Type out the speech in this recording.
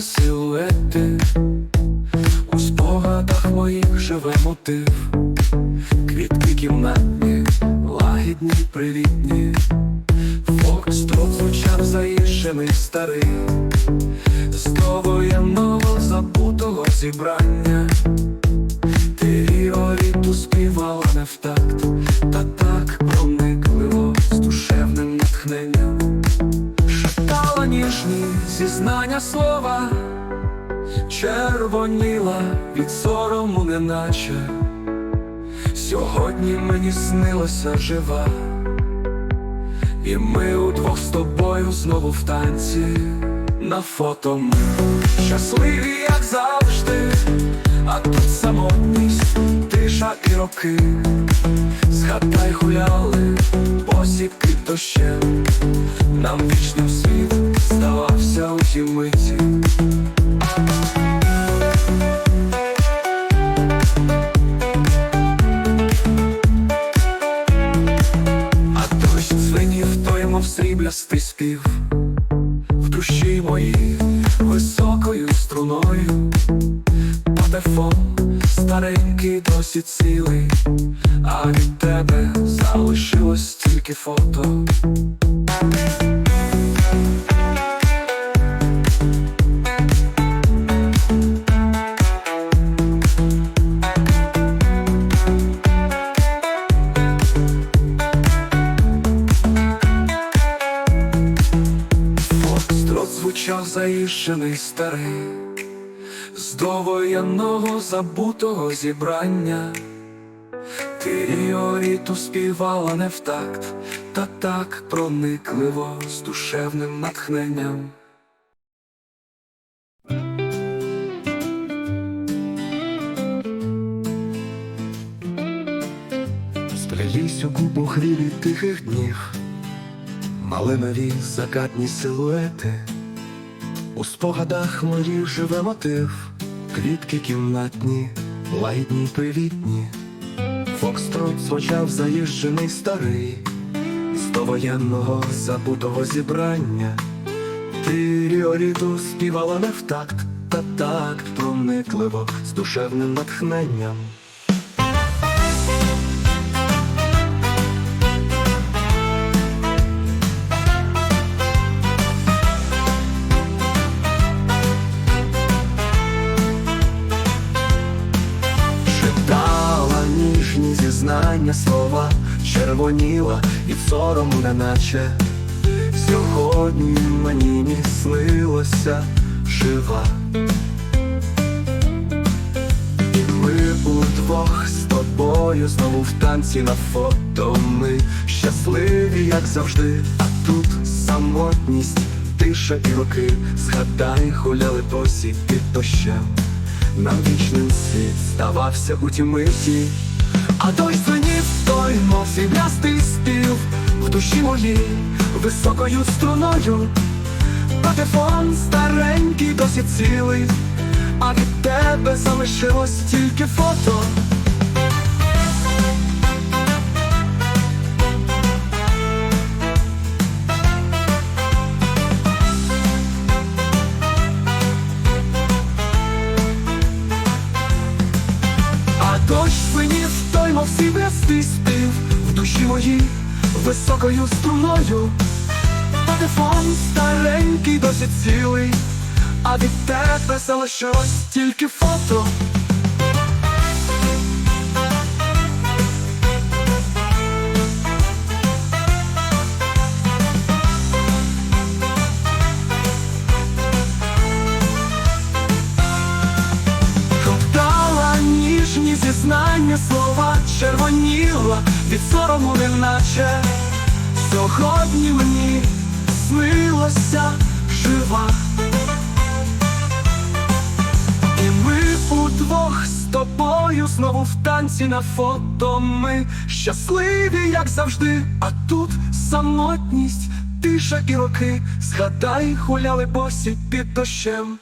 силуети, у спогадах моїх живе мотив, квітки кімнатні, лагідні, привітні, Фокстрот звучав заїжджений старий, з довоєнного забутого зібрання. Слова, червоніла від сорому, неначе. Сьогодні мені снилося жива, і ми удвох з тобою знову в танці на фото. Ми щасливі, як завжди, а тут самотність, тиша і роки. Згадай гуляли, посіпки дощем, нам вічним світ сріблястий спів в душі моїй високою струною, патефон старенький досі цілий, а від тебе залишилось тільки фото. Звучав заїжджений старий, з довоєнного забутого зібрання. Ти Ріоріту співала не в такт, та так проникливо з душевним натхненням. Сплялись у купу хвилі тихих днів, Малинові закатні силуети, у спогадах моїх живе мотив, квітки кімнатні, лагідні привітні, Фокстрот звучав заїжджений старий, з довоєнного забутого зібрання. Ти Ріоріту співала не в такт, та так проникливо з душевним натхненням. Зізнання слова, червоніла від сорому, неначе сьогодні мені не снилося жива. І ми удвох з тобою знову в танці на фото. Ми щасливі, як завжди, а тут самотність, тиша і роки. Згадай, гуляли посі під дощем. Нам вічним світ здавався у тій миті, а той звенів той, мов сріблястий спів в душі моїй високою струною. Патефон старенький, досі цілий, а від тебе залишилось тільки фото. Мов сріблястий спів в душі моїй високою струною. Телефон старенький, досі цілий, а від тебе залишилось тільки фото. Ніжні слова червоніла від сорому, неначе сьогодні мені снилося жива. І ми удвох з тобою знову в танці на фото. Ми щасливі, як завжди, а тут самотність, тиша і роки. Згадай, гуляли босі під дощем.